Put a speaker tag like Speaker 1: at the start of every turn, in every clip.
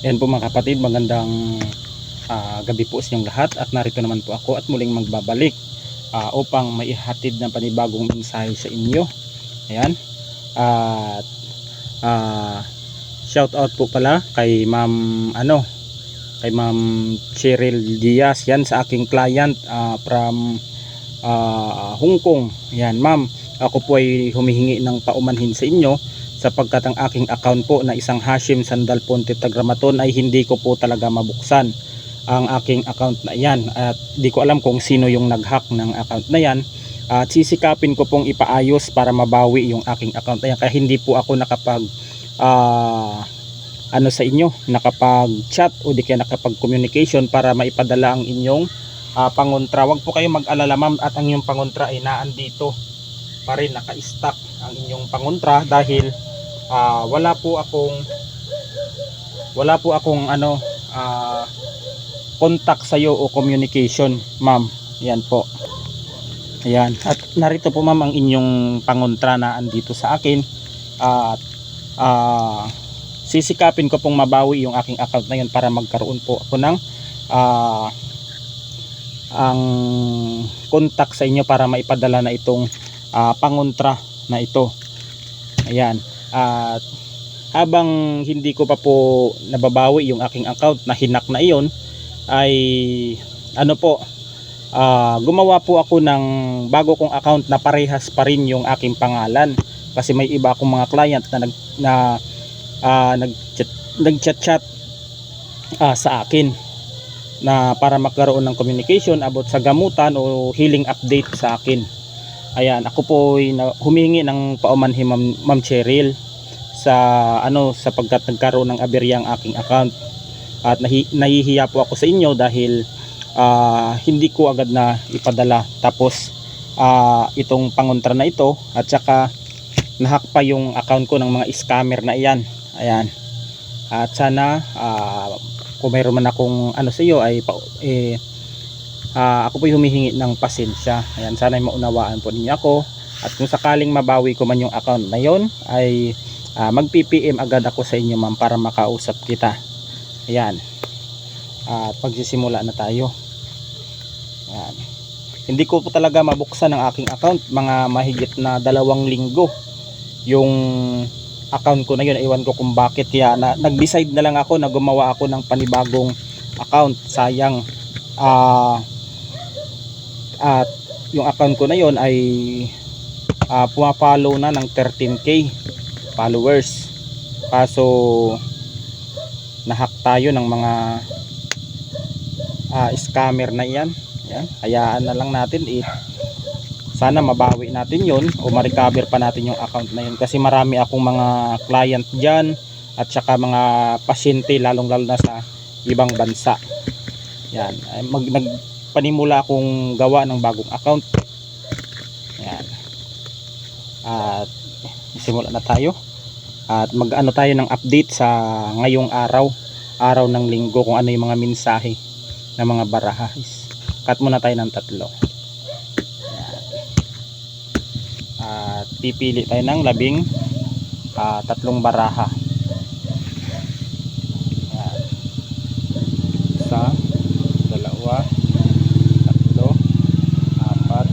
Speaker 1: Ayan po mga kapatid, magandang ah, gabi po sa inyong lahat at narito naman po ako at muling magbabalik ah, upang maihatid ng panibagong mensahe sa inyo. Ayan. At ah, shout out po pala kay Ma'am ano, kay Ma'am Cheryl Diaz yan sa aking client ah, from ah, Hong Kong. Ayan, Ma'am, ako po ay humihingi ng paumanhin sa inyo sapagkat ang aking account po na isang Hashim Sandal Ponte Tagramaton ay hindi ko po talaga mabuksan. Ang aking account na yan at di ko alam kung sino yung nag-hack ng account na yan. At sisikapin ko pong ipaayos para mabawi yung aking account na yan. Kaya hindi po ako nakapag ah, ano sa inyo nakapag chat o di kaya nakapag communication para maipadala ang inyong ah, pangontra. Wag po kayo mag-alala ma'am at ang inyong pangontra ay naandito pa rin naka-stack ang inyong pangontra dahil ah, wala po akong wala po akong ano ah, contact sa iyo o communication ma'am. Yan po. Ayan. At narito po ma'am ang inyong pangontra na andito sa akin. At ah, sisikapin ko pong mabawi yung aking account na yun para magkaroon po ako ng ah, ang contact sa inyo para maipadala na itong ah, pangontra na ito. Ayan at habang hindi ko pa po nababawi yung aking account na hinak na iyon ay ano po ah, gumawa po ako ng bago kong account na parehas pa rin yung aking pangalan kasi may iba akong mga client na nag na ah, nag-chat nag-chat-chat ah, sa akin na para magkaroon ng communication about sa gamutan o healing update sa akin. Ayan, ako po ay humingi ng paumanhin Ma'am, Ma'am Cheryl sa ano sapagkat nagkaroon ng aberya ang aking account. At nahi, nahihiya po ako sa inyo dahil ah, hindi ko agad na ipadala. Tapos ah, itong pangontra na ito at saka nahack pa yung account ko ng mga scammer na iyan. Ayan. At sana ah, kung mayroon man akong ano sa iyo ay eh, ah, ako po humihingi ng pasensya. Ayan sana ay maunawaan po ninyo ako. At kung sakaling mabawi ko man yung account na yon ay ah, mag PPM agad ako sa inyo ma'am para makausap kita. Ayan. At pagsisimula na tayo. Ayan. Hindi ko po talaga mabuksan ang aking account. Mga mahigit na dalawang linggo yung account ko na yun. Iwan ko kung bakit. Kaya na, nag-decide na lang ako na gumawa ako ng panibagong account. Sayang. Ah at yung account ko na yun ay ah, pumapollow na ng 13k followers. Kaso nahack tayo ng mga ah, scammer na yan. Yan hayaan na lang natin. Eh sana mabawi natin yon o ma-recover pa natin yung account na yun. Kasi marami akong mga client dyan at saka mga pasyente lalong lalo na sa ibang bansa. Yan Ay, mag nagpanimula akong gawa ng bagong account. Yan at simula na tayo. At mag ano tayo ng update sa ngayong araw. Araw ng linggo kung ano yung mga mensahe ng mga baraha cut muna tayo ng tatlo. At pipili tayo ng labing ah, tatlong baraha. Ayan. isa dalawa tatlo apat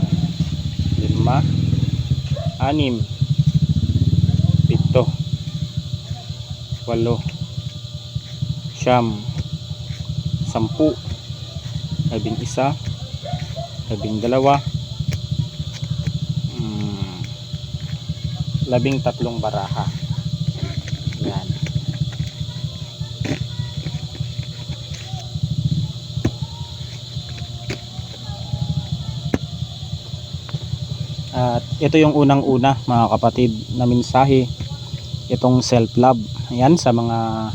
Speaker 1: lima anim. Pito. Walo. Siyam. Sampu. Labing isa. Labing dalawa. Mm, labing tatlong baraha at ito yung unang una mga kapatid na mensahe. Itong self love ayan sa mga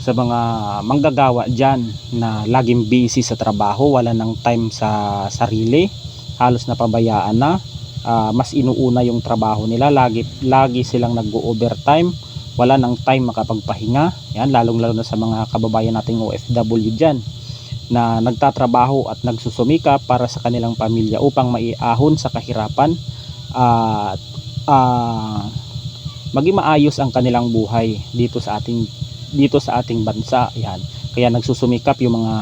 Speaker 1: sa mga manggagawa dyan na laging busy sa trabaho wala nang time sa sarili halos napabayaan na ah, mas inuuna yung trabaho nila. Lagi, lagi silang nag-overtime wala nang time makapagpahinga. Yan lalong lalo na sa mga kababayan nating OFW dyan na nagtatrabaho at nagsusumika para sa kanilang pamilya upang maiahon sa kahirapan at ah, maging maayos ang kanilang buhay dito sa ating dito sa ating bansa. Yan. Kaya nagsusumikap yung mga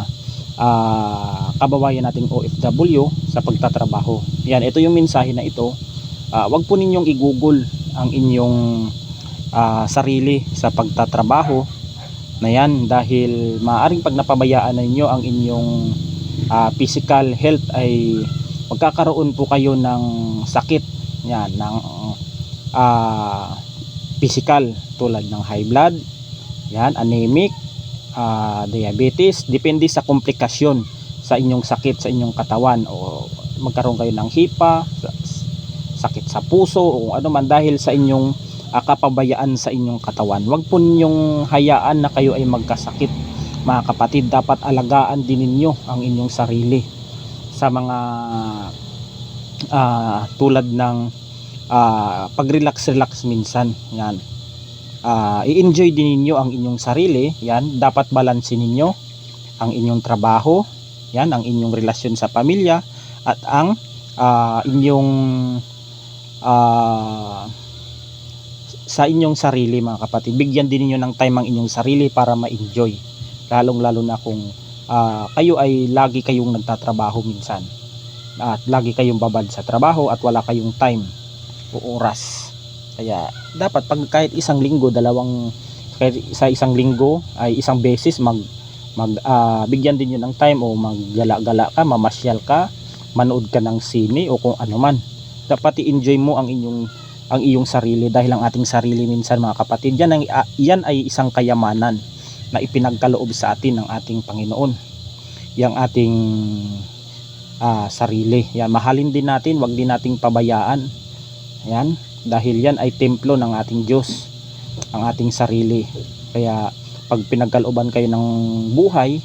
Speaker 1: ah, kababayan nating OFW sa pagtatrabaho. Yan, ito yung mensahe na ito. Ah, wag po ninyong i-google ang inyong ah, sarili sa pagtatrabaho na yan dahil maaring pag napabayaan na ninyo ang inyong ah, physical health ay magkakaroon po kayo ng sakit. Yan ng ah, physical tulad ng high blood yan anemic ah, diabetes depende sa komplikasyon sa inyong sakit sa inyong katawan. O magkaroon kayo ng hipa sa- sakit sa puso o ano man dahil sa inyong ah, kapabayaan sa inyong katawan. Wag po ninyong hayaan na kayo ay magkasakit. Mga kapatid dapat alagaan din ninyo ang inyong sarili sa mga ah, tulad ng ah, pag-relax-relax minsan. Yan. Ah, i-enjoy din ninyo ang inyong sarili. Yan. Dapat balansin ninyo ang inyong trabaho. Yan. Ang inyong relasyon sa pamilya at ang ah, inyong ah, sa inyong sarili mga kapatid. Bigyan din ninyo ng time ang inyong sarili para ma-enjoy. Lalong lalo na kung ah, kayo ay lagi kayong nagtatrabaho minsan. At lagi kayong babad sa trabaho at wala kayong time o oras. Kaya dapat pag kahit isang linggo dalawang kahit sa isang linggo ay isang beses mag mag ah, bigyan din yun ng time o maggala-gala ka mamasyal ka manood ka ng sine o kung ano man. Dapat i-enjoy mo ang inyong ang iyong sarili dahil ang ating sarili minsan mga kapatid yan, ang, ah, yan ay isang kayamanan na ipinagkaloob sa atin ng ating Panginoon. Yung ating ah, sarili. Yan mahalin din natin wag din nating pabayaan. Yan dahil yan ay templo ng ating Diyos ang ating sarili. Kaya pag pinagkalooban kayo ng buhay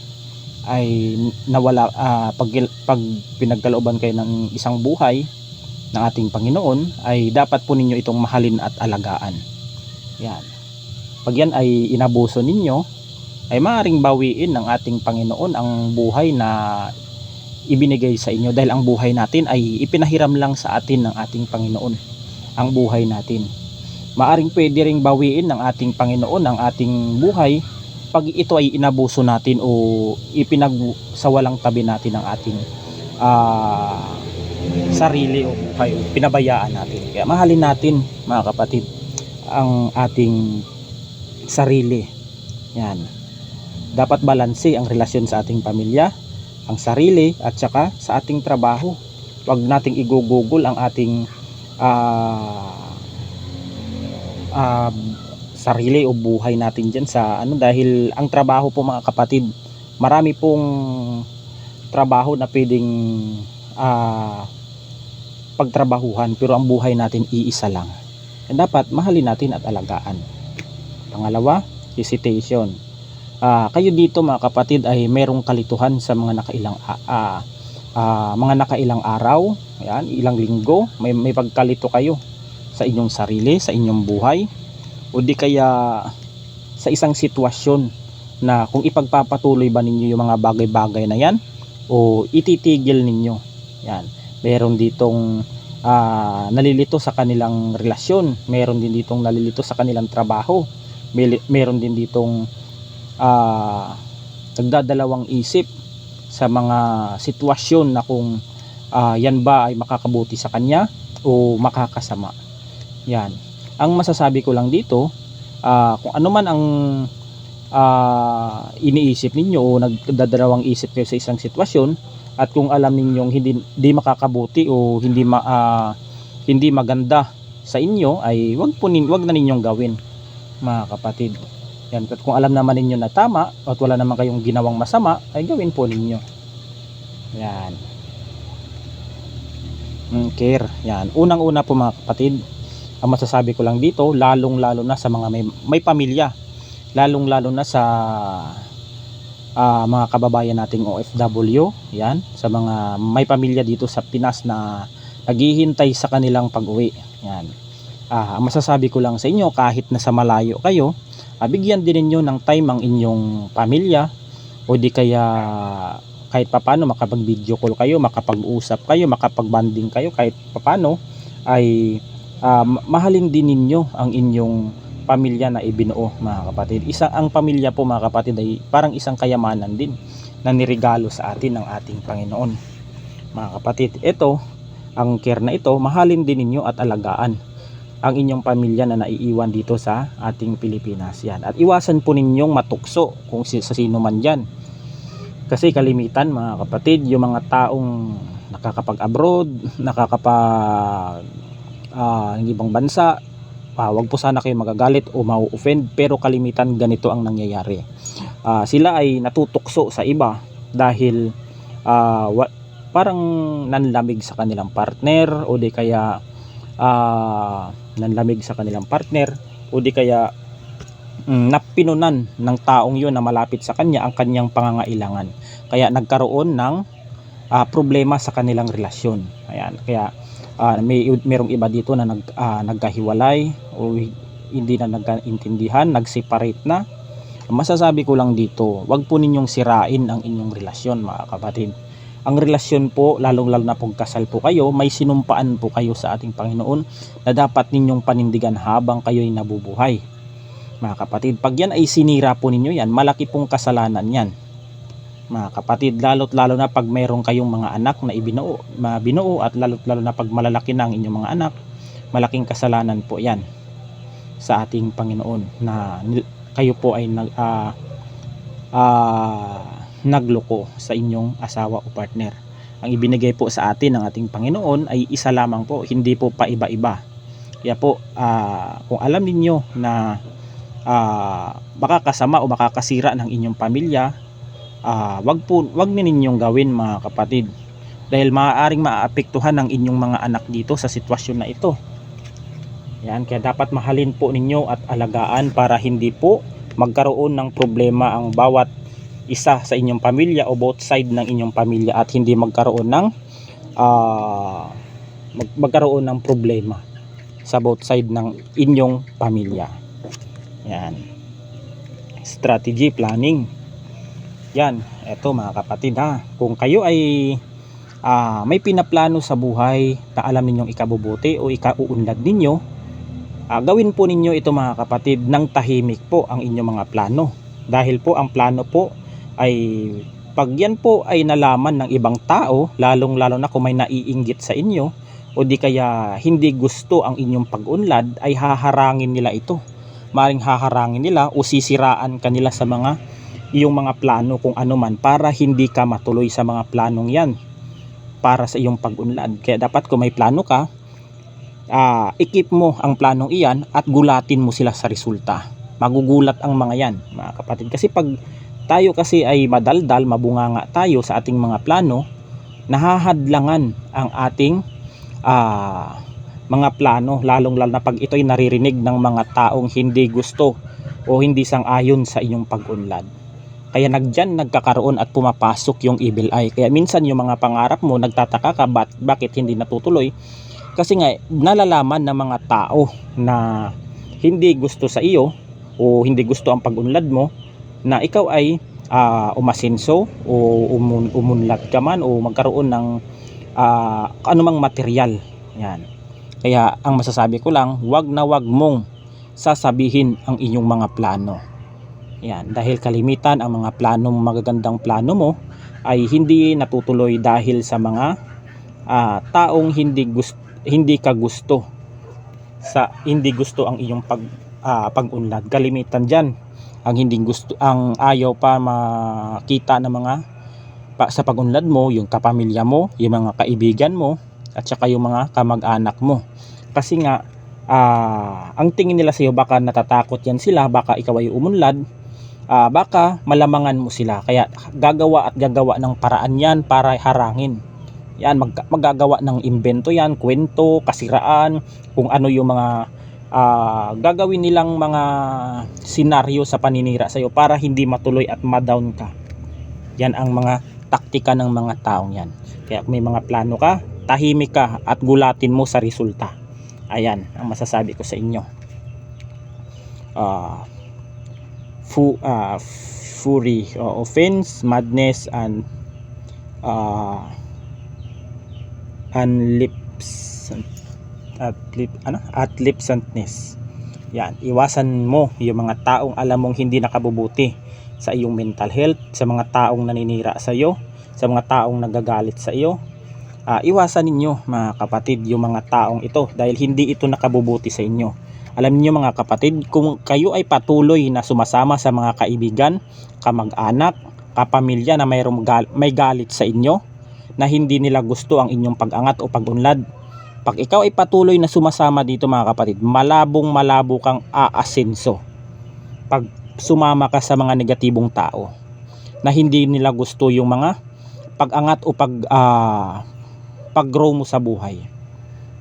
Speaker 1: ay nawala ah, pag, pag pinagkalooban kayo ng isang buhay ng ating Panginoon ay dapat po ninyo itong mahalin at alagaan. Yan. Pag yan ay inabuso ninyo ay maaaring bawiin ng ating Panginoon ang buhay na ibinigay sa inyo dahil ang buhay natin ay ipinahiram lang sa atin ng ating Panginoon. Ang buhay natin. Maaring pwede ring bawiin ng ating Panginoon ang ating buhay pag ito ay inabuso natin o ipinagsawalang tabi natin ang ating ah, sarili o buhay o pinabayaan natin. Kaya mahalin natin mga kapatid ang ating sarili. Yan. Dapat balanse ang relasyon sa ating pamilya, ang sarili at saka sa ating trabaho. Huwag nating igugugol ang ating ah ah, sarili o buhay natin dyan sa ano dahil ang trabaho po mga kapatid marami pong trabaho na pwedeng ah, pagtrabahuhan pero ang buhay natin iisa lang. And dapat mahalin natin at alagaan. Pangalawa hesitation. Ah, kayo dito mga kapatid ay merong kalituhan sa mga nakailang ah, ah, mga nakailang araw. Ayan, ilang linggo, may, may pagkalito kayo sa inyong sarili, sa inyong buhay, o di kaya sa isang sitwasyon na kung ipagpapatuloy ba ninyo yung mga bagay-bagay na yan, o ititigil ninyo. Yan. Meron ditong ah, nalilito sa kanilang relasyon, meron din ditong nalilito sa kanilang trabaho, Meli- meron din ditong ah, nagdadalawang isip sa mga sitwasyon na kung ah, yan ba ay makakabuti sa kanya o makakasama. Yan. Ang masasabi ko lang dito, ah, kung ano man ang ah, iniisip ninyo o nagdadalawang isip kayo sa isang sitwasyon at kung alam ninyong hindi, hindi makakabuti o hindi ma, ah, hindi maganda sa inyo ay wag po nin, wag na ninyong gawin mga kapatid. Yan, at kung alam naman ninyo na tama at wala naman kayong ginawang masama ay gawin po ninyo. Yan. Mm, care. Yan. Unang-una po mga kapatid, ang masasabi ko lang dito, lalong-lalo na sa mga may, may pamilya. Lalong-lalo na sa ah, mga kababayan nating OFW. Yan. Sa mga may pamilya dito sa Pinas na naghihintay sa kanilang pag-uwi. Yan. Ah, ang masasabi ko lang sa inyo, kahit nasa malayo kayo, ah, bigyan din ninyo ng time ang inyong pamilya o di kaya kahit papano makapag-video call kayo, makapag-usap kayo, makapag-banding kayo kahit papano ay ma- mahalin din ninyo ang inyong pamilya na ibinuo mga kapatid. Isa ang pamilya po mga kapatid ay parang isang kayamanan din na nirigalo sa atin ng ating Panginoon. Mga kapatid, ito ang care na ito, mahalin din ninyo at alagaan ang inyong pamilya na naiiwan dito sa ating Pilipinas yan. At iwasan po ninyong matukso kung sa sino man dyan. Kasi kalimitan mga kapatid, yung mga taong nakakapag-abroad, nakakapag ah, ng ibang bansa, ah, wag po sana kayo magagalit o mau-offend pero kalimitan ganito ang nangyayari. Ah, sila ay natutukso sa iba dahil ah, wa- parang nanlamig sa kanilang partner o di kaya ah, nanlamig sa kanilang partner o di kaya mm, napinunan ng taong yun na malapit sa kanya ang kanyang pangangailangan. Kaya nagkaroon ng ah, problema sa kanilang relasyon. Ayan, kaya ah, may merong iba dito na nag ah, nagkahiwalay o hindi na nagkaintindihan, nag-separate na. Masasabi ko lang dito, wag po ninyong sirain ang inyong relasyon mga kapatid. Ang relasyon po, lalong-lalo na pagkasal po kayo, may sinumpaan po kayo sa ating Panginoon na dapat ninyong panindigan habang kayo'y nabubuhay. Mga kapatid, pag yan ay sinira po ninyo yan, malaki pong kasalanan yan. Mga kapatid, lalo't lalo na pag mayroon kayong mga anak na ibinuo, mabinuo at lalo't lalo na pag malalaki na ang inyong mga anak, malaking kasalanan po yan sa ating Panginoon na kayo po ay nag ah, ah, nagloko sa inyong asawa o partner. Ang ibinigay po sa atin ng ating Panginoon ay isa lamang po, hindi po pa iba-iba. Kaya po, ah, kung alam ninyo na ah, makakasama o makakasira ng inyong pamilya, ah, wag po, wag ninyong gawin mga kapatid. Dahil maaaring maapektuhan ng inyong mga anak dito sa sitwasyon na ito. Yan, kaya dapat mahalin po ninyo at alagaan para hindi po magkaroon ng problema ang bawat isa sa inyong pamilya o both side ng inyong pamilya at hindi magkaroon ng ah, mag- magkaroon ng problema sa both side ng inyong pamilya. Yan. Strategy planning. Yan, eto mga kapatid ha. Kung kayo ay ah, may pinaplano sa buhay na alam ninyong ikabubuti o ikauunlad ninyo, Ah, gawin po ninyo ito mga kapatid ng tahimik po ang inyong mga plano. Dahil po ang plano po ay pag yan po ay nalaman ng ibang tao, lalong lalo na kung may naiinggit sa inyo o di kaya hindi gusto ang inyong pag-unlad ay haharangin nila ito. Maring haharangin nila o sisiraan kanila sa mga iyong mga plano kung ano man para hindi ka matuloy sa mga planong yan para sa iyong pag-unlad. Kaya dapat kung may plano ka, ah ikip mo ang planong iyan at gulatin mo sila sa resulta. Magugulat ang mga yan, mga kapatid. Kasi pag tayo kasi ay madaldal, mabunganga tayo sa ating mga plano, nahahadlangan ang ating ah, mga plano, lalong lalo na pag ito'y naririnig ng mga taong hindi gusto o hindi sang-ayon sa inyong pag-unlad. Kaya nagdyan nagkakaroon at pumapasok yung evil eye. Kaya minsan yung mga pangarap mo, nagtataka ka bat, bakit hindi natutuloy? Kasi nga nalalaman ng mga tao na hindi gusto sa iyo o hindi gusto ang pag-unlad mo na ikaw ay ah, umasenso o umun, umunlad ka man o magkaroon ng ah, anumang material. Yan. Kaya ang masasabi ko lang wag na wag mong sasabihin ang inyong mga plano yan dahil kalimitan ang mga planong magagandang plano mo ay hindi natutuloy dahil sa mga ah, taong hindi gusto hindi ka gusto sa hindi gusto ang iyong pag ah, pag-unlad. Kalimitan diyan ang hindi gusto ang ayaw pa makita ng mga pa, sa pag-unlad mo yung kapamilya mo yung mga kaibigan mo at saka yung mga kamag-anak mo. Kasi nga ah, ang tingin nila sa iyo baka natatakot yan sila baka ikaw ay umunlad ah, baka malamangan mo sila kaya gagawa at gagawa ng paraan yan para harangin yan, mag, magagawa ng invento yan, kwento, kasiraan, kung ano yung mga ah, gagawin nilang mga senaryo sa paninira sa iyo para hindi matuloy at ma-down ka. Yan ang mga taktika ng mga taong yan. Kaya kung may mga plano ka, tahimik ka at gulatin mo sa resulta. Ayan, ang masasabi ko sa inyo. Ah, fu, ah, fury, o offense, madness, and ah, unlips at lip ano at lipsantness Yan, iwasan mo yung mga taong alam mong hindi nakabubuti sa iyong mental health, sa mga taong naninira sa iyo, sa mga taong nagagalit sa iyo. Ah, iwasan ninyo mga kapatid yung mga taong ito dahil hindi ito nakabubuti sa inyo. Alam niyo mga kapatid, kung kayo ay patuloy na sumasama sa mga kaibigan, kamag-anak, kapamilya na mayroong gal- may galit sa inyo, na hindi nila gusto ang inyong pag-angat o pag-unlad, pag ikaw ay patuloy na sumasama dito mga kapatid, malabong malabo kang aasenso. Pag sumama ka sa mga negatibong tao na hindi nila gusto yung mga pag-angat o pag ah, pag-grow mo sa buhay.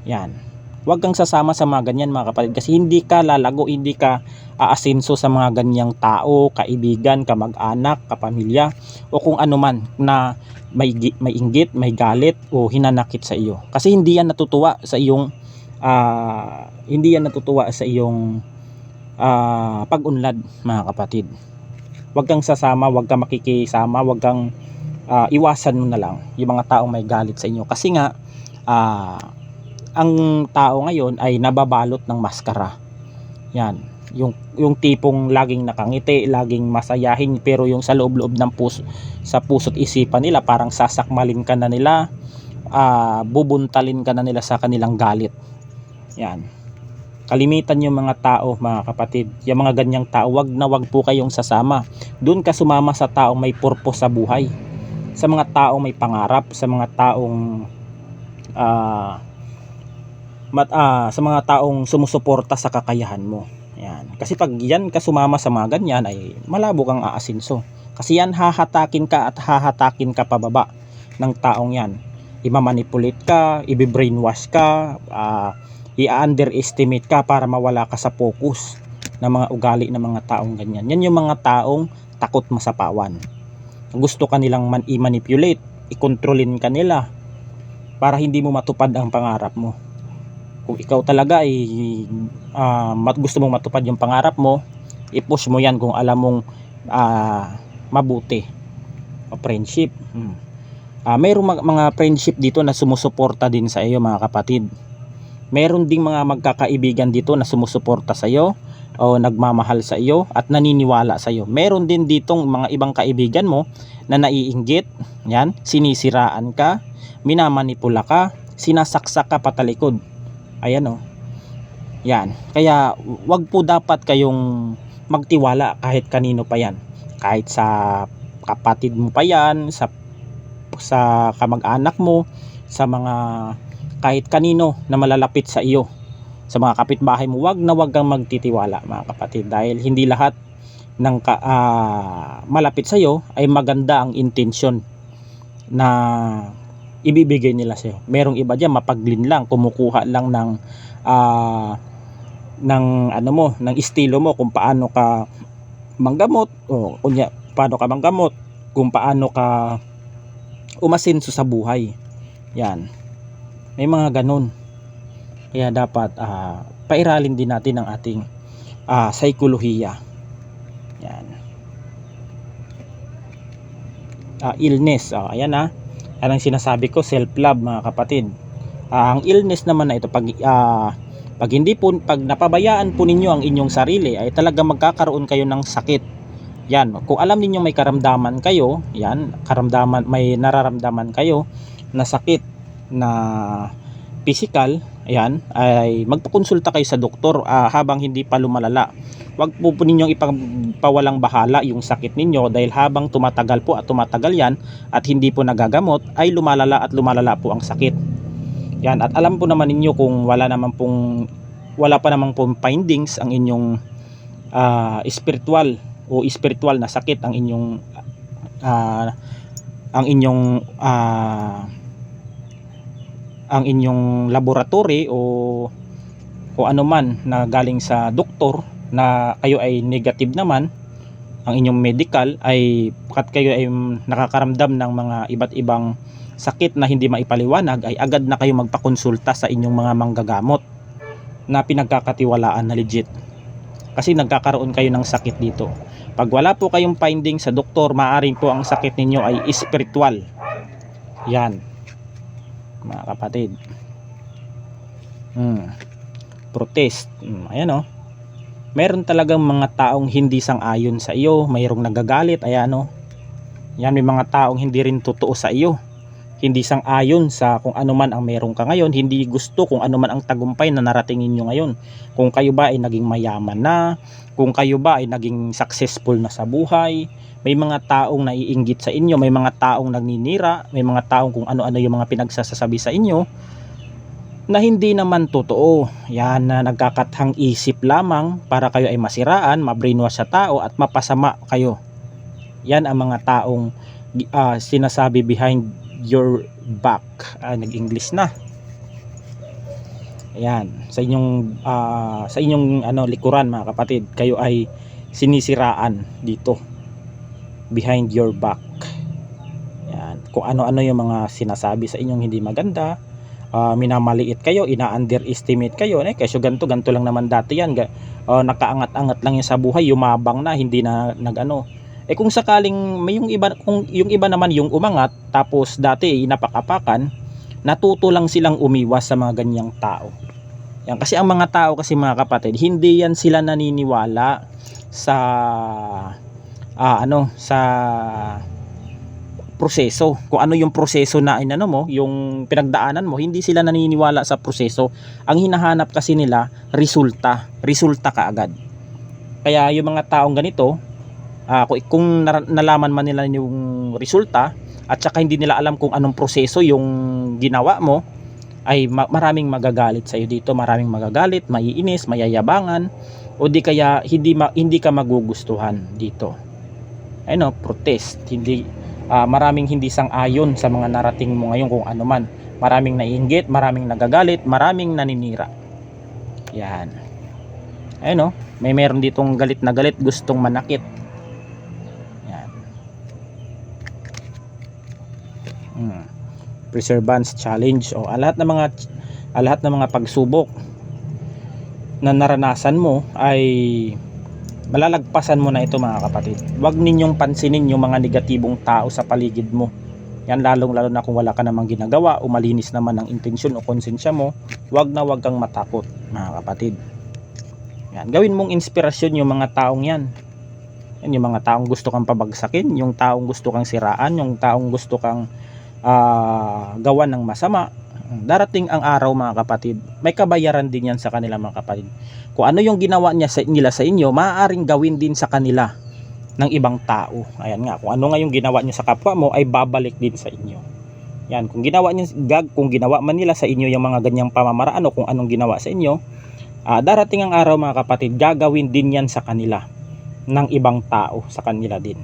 Speaker 1: Yan. Huwag kang sasama sa mga ganyan mga kapatid kasi hindi ka lalago, hindi ka aasenso sa mga ganyang tao, kaibigan, kamag-anak, kapamilya o kung ano man na may, may inggit, may galit o hinanakit sa iyo. Kasi hindi yan natutuwa sa iyong ah, hindi yan natutuwa sa iyong ah, pag-unlad mga kapatid. Huwag kang sasama, huwag kang makikisama, huwag kang ah, iwasan mo na lang yung mga taong may galit sa inyo. Kasi nga ah, ang tao ngayon ay nababalot ng maskara. Yan. Yung yung tipong laging nakangiti, laging masayahin pero yung sa loob-loob ng puso sa puso't isipan nila parang sasakmalin ka na nila, ah, bubuntalin ka na nila sa kanilang galit. Yan. Kalimitan yung mga tao, mga kapatid. Yung mga ganyang tao, wag na wag po kayong sasama. Doon ka sumama sa taong may purpose sa buhay. Sa mga taong may pangarap, sa mga taong ah mat, ah, sa mga taong sumusuporta sa kakayahan mo. Yan. Kasi pag yan ka sumama sa mga ganyan ay malabo kang aasinso. Kasi yan hahatakin ka at hahatakin ka pababa ng taong yan. Imamanipulate ka, ibibrainwash ka, ah, i-underestimate ka para mawala ka sa focus ng mga ugali ng mga taong ganyan. Yan yung mga taong takot masapawan. Gusto ka nilang man i-manipulate, i-controlin ka nila para hindi mo matupad ang pangarap mo kung ikaw talaga ay mat, gusto mong matupad yung pangarap mo, i-push mo yan kung alam mong ah, mabuti. O friendship. Hmm. Ah, mayroong mga friendship dito na sumusuporta din sa iyo mga kapatid. Meron ding mga magkakaibigan dito na sumusuporta sa iyo o nagmamahal sa iyo at naniniwala sa iyo. Meron din ditong mga ibang kaibigan mo na naiinggit, yan, sinisiraan ka, minamanipula ka, sinasaksak ka patalikod. Ayan oh. Yan. Kaya wag po dapat kayong magtiwala kahit kanino pa yan. Kahit sa kapatid mo pa yan, sa sa kamag-anak mo, sa mga kahit kanino na malalapit sa iyo. Sa mga kapitbahay mo, wag na wag kang magtitiwala mga kapatid dahil hindi lahat ng ka, ah, malapit sa iyo ay maganda ang intensyon na ibibigay nila sa iyo. Merong iba diyan mapaglin lang, kumukuha lang ng ah, ng ano mo, ng estilo mo kung paano ka manggamot o kunya paano ka manggamot, kung paano ka umasenso sa buhay. Yan. May mga ganun. Kaya dapat ah, pairalin din natin ang ating ah, saikolohiya. Yan. Ah, illness. Ah, ayan ah. Yan ang sinasabi ko, self-love mga kapatid. Ah, ang illness naman na ito pag ah, pag hindi po pag napabayaan po ninyo ang inyong sarili ay talaga magkakaroon kayo ng sakit. Yan, kung alam niyo may karamdaman kayo, yan, karamdaman may nararamdaman kayo na sakit na physical, ayan, ay magpakonsulta kayo sa doktor ah, habang hindi pa lumalala. Huwag po po ninyong ipawalang bahala yung sakit ninyo dahil habang tumatagal po at tumatagal yan at hindi po nagagamot ay lumalala at lumalala po ang sakit. Yan, at alam po naman ninyo kung wala naman pong wala pa namang pong findings ang inyong ah, spiritual o spiritual na sakit ang inyong ah, ang inyong ah, ang inyong laboratory o o ano man na galing sa doktor na kayo ay negative naman ang inyong medical ay kat kayo ay nakakaramdam ng mga iba't ibang sakit na hindi maipaliwanag ay agad na kayo magpakonsulta sa inyong mga manggagamot na pinagkakatiwalaan na legit. Kasi nagkakaroon kayo ng sakit dito. Pag wala po kayong finding sa doktor maaring po ang sakit ninyo ay spiritual. Yan mga kapatid hmm. protest hmm. ayan o meron talagang mga taong hindi sang-ayon sa iyo, mayroong nagagalit, ayan o. Yan, may mga taong hindi rin totoo sa iyo. Hindi sang-ayon sa kung ano man ang meron ka ngayon, hindi gusto kung ano man ang tagumpay na naratingin nyo ngayon. Kung kayo ba ay naging mayaman na, kung kayo ba ay naging successful na sa buhay, may mga taong naiinggit sa inyo, may mga taong nagninira, may mga taong kung ano-ano yung mga pinagsasasabi sa inyo, na hindi naman totoo. Yan na nagkakathang isip lamang para kayo ay masiraan, mabrainwash sa tao at mapasama kayo. Yan ang mga taong ah, sinasabi behind your back. Ah, nag-English na. Ayan, sa inyong ah, sa inyong ano likuran mga kapatid, kayo ay sinisiraan dito behind your back. Yan, kung ano-ano yung mga sinasabi sa inyong hindi maganda, ah, minamaliit kayo, ina-underestimate kayo, eh kasi ganto ganto lang naman dati yan, ah, nakaangat-angat lang yan sa buhay, yumabang na, hindi na nagano. Eh kung sakaling may yung iba kung yung iba naman yung umangat tapos dati inapakapakan, natuto lang silang umiwas sa mga ganyang tao. Yan kasi ang mga tao kasi mga kapatid, hindi yan sila naniniwala sa ah, ano sa proseso. Kung ano yung proseso na inano mo, yung pinagdaanan mo, hindi sila naniniwala sa proseso. Ang hinahanap kasi nila resulta, resulta kaagad. Kaya yung mga taong ganito, ah, kung, kung nalaman man nila yung resulta at saka hindi nila alam kung anong proseso yung ginawa mo, ay ma- maraming magagalit sa iyo dito, maraming magagalit, maiinis, mayayabangan o di kaya hindi ma- hindi ka magugustuhan dito. Ano, protest, hindi ah, maraming hindi sang-ayon sa mga narating mo ngayon kung ano man. Maraming naiinggit, maraming nagagalit, maraming naninira. Yan. Ayun oh, may meron ditong galit na galit, gustong manakit. Yan. Hmm. Perseverance challenge o ah, lahat ng mga ah, lahat ng mga pagsubok na naranasan mo ay malalagpasan mo na ito mga kapatid. Huwag ninyong pansinin yung mga negatibong tao sa paligid mo. Yan lalong lalo na kung wala ka namang ginagawa o malinis naman ang intensyon o konsensya mo, huwag na huwag kang matakot mga kapatid. Yan, gawin mong inspirasyon yung mga taong yan. Yan yung mga taong gusto kang pabagsakin, yung taong gusto kang siraan, yung taong gusto kang ah, gawan ng masama. Darating ang araw mga kapatid, may kabayaran din yan sa kanila mga kapatid. Kung ano yung ginawa niya sa, nila sa inyo, maaaring gawin din sa kanila ng ibang tao. Ayan nga, kung ano nga yung ginawa niyo sa kapwa mo ay babalik din sa inyo. Yan, kung ginawa niyo gag, kung ginawa man nila sa inyo yung mga ganyang pamamaraan o kung anong ginawa sa inyo, ah, darating ang araw mga kapatid, gagawin din yan sa kanila ng ibang tao sa kanila din.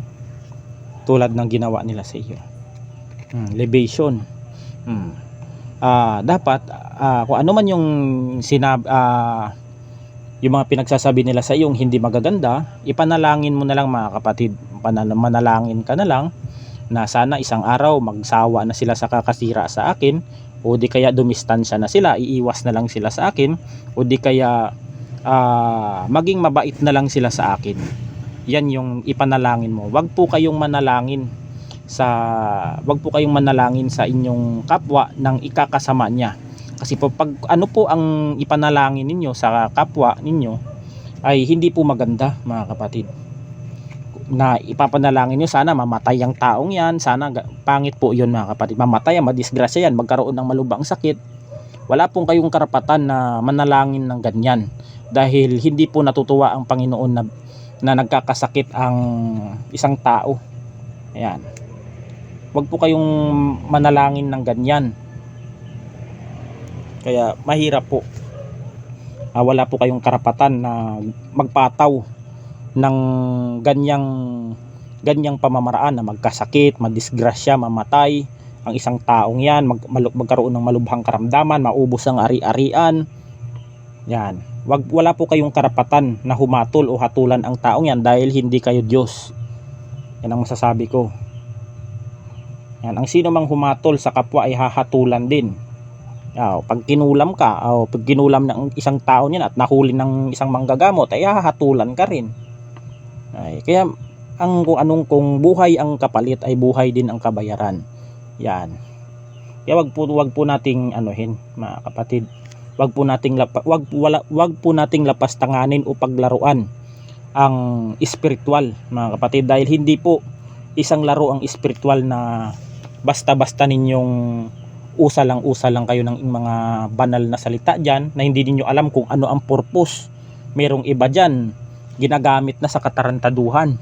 Speaker 1: Tulad ng ginawa nila sa iyo. Hmm, libation. Hmm. Ah, dapat ah, kung ano man yung sinab ah, yung mga pinagsasabi nila sa iyong hindi magaganda, ipanalangin mo na lang mga kapatid. Manalangin ka na lang na sana isang araw magsawa na sila sa kakasira sa akin o di kaya dumistansya na sila, iiwas na lang sila sa akin o di kaya ah, maging mabait na lang sila sa akin. Yan yung ipanalangin mo. Wag po kayong manalangin sa wag po kayong manalangin sa inyong kapwa ng ikakasama niya. Kasi po pag ano po ang ipanalangin ninyo sa kapwa ninyo ay hindi po maganda mga kapatid. Na ipapanalangin nyo sana mamatay ang taong yan, sana pangit po yun mga kapatid. Mamatay, madisgrasya yan, magkaroon ng malubang sakit. Wala pong kayong karapatan na manalangin ng ganyan dahil hindi po natutuwa ang Panginoon na, na nagkakasakit ang isang tao. Ayan. Huwag po kayong manalangin ng ganyan. Kaya mahirap po. Ah, wala po kayong karapatan na magpataw ng ganyang ganyang pamamaraan na magkasakit, madisgrasya, mamatay ang isang taong yan, mag, malu- magkaroon ng malubhang karamdaman, maubos ang ari-arian. Yan. Wag wala po kayong karapatan na humatol o hatulan ang taong yan dahil hindi kayo Diyos. Yan ang masasabi ko. Yan, ang sino mang humatol sa kapwa ay hahatulan din. Ah, pag kinulam ka, o pag kinulam ng isang tao niyan at nahuli ng isang manggagamot, ay hahatulan ka rin. Ay, kaya ang kung anong kung buhay ang kapalit ay buhay din ang kabayaran. Yan. Kaya wag po wag po nating anuhin, mga kapatid. wag po nating wag wala wag po nating lapastanganin o paglaruan ang spiritual mga kapatid dahil hindi po isang laro ang spiritual na basta-basta ninyong usa lang usa lang kayo ng mga banal na salita diyan na hindi ninyo alam kung ano ang purpose. Merong iba diyan ginagamit na sa katarantaduhan.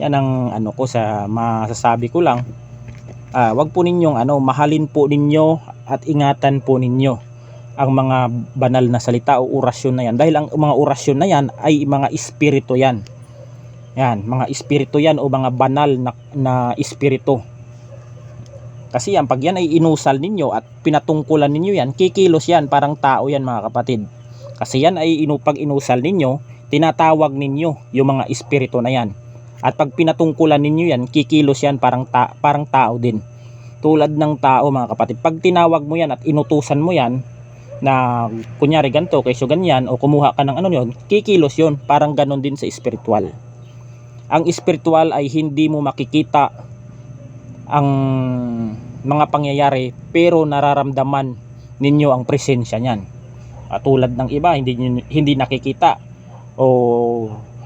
Speaker 1: Yan ang ano ko sa masasabi ko lang. Ah, wag po ninyong ano mahalin po ninyo at ingatan po ninyo ang mga banal na salita o orasyon na yan. Dahil ang mga orasyon na yan ay mga espiritu yan. Yan mga espiritu yan o mga banal na, na espiritu kasi yan pag yan ay inusal ninyo at pinatungkulan ninyo yan kikilos yan parang tao yan mga kapatid. Kasi yan ay inu, pag inusal ninyo tinatawag ninyo yung mga espiritu na yan. At pag pinatungkulan ninyo yan kikilos yan parang, ta, parang tao din. Tulad ng tao mga kapatid. Pag tinawag mo yan at inutusan mo yan na kunyari ganito kaysa ganyan o kumuha ka ng ano yun kikilos yun. Parang ganon din sa spiritual ang spiritual ay hindi mo makikita ang mga pangyayari pero nararamdaman ninyo ang presensya niyan. At tulad ng iba hindi nyo- hindi nakikita o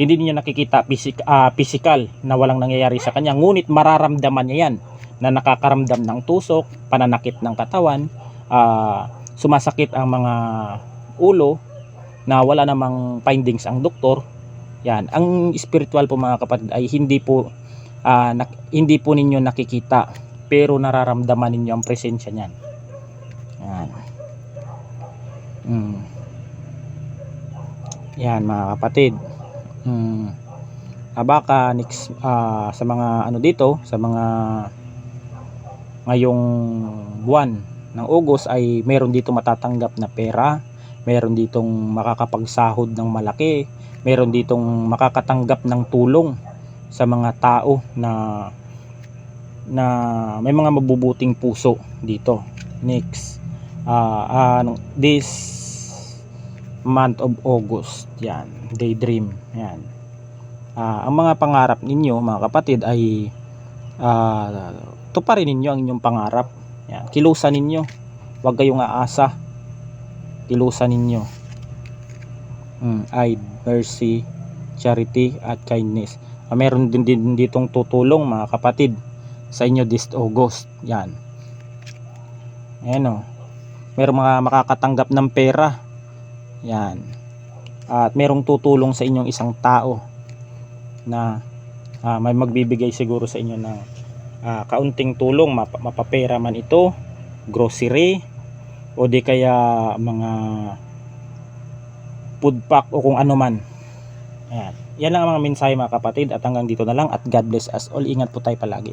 Speaker 1: hindi niyo nakikita physic, ah, physical na walang nangyayari sa kanya. Ngunit mararamdaman niya yan na nakakaramdam ng tusok pananakit ng katawan ah, sumasakit ang mga ulo na wala namang findings ang doktor. Yan. Ang spiritual po mga kapatid ay hindi po nak- hindi po ninyo nakikita pero nararamdaman ninyo ang presensya niyan yan mm. yan mga kapatid mm. Ah, baka next ah, sa mga ano dito sa mga ngayong buwan ng August ay meron dito matatanggap na pera, meron ditong makakapagsahod ng malaki, meron ditong makakatanggap ng tulong sa mga tao na na may mga mabubuting puso dito. Next ah ano, this month of August, yan, daydream, yan. Ah, ang mga pangarap ninyo mga kapatid ay ah, tuparin ninyo ang inyong pangarap yan. Kilusan ninyo. Huwag kayong aasa. Kilusan ninyo. Mm, ay mercy, charity, at kindness. Ah, meron din, din ditong tutulong mga kapatid sa inyo this August. Yan. Ayan o. Meron mga makakatanggap ng pera. Yan. At merong tutulong sa inyong isang tao na ah, may magbibigay siguro sa inyo ng ah, kaunting tulong map- mapapera man ito grocery o di kaya mga food pack o kung ano man Ayan. yan lang ang mga mensahe mga kapatid at hanggang dito na lang at God bless us all ingat po tayo palagi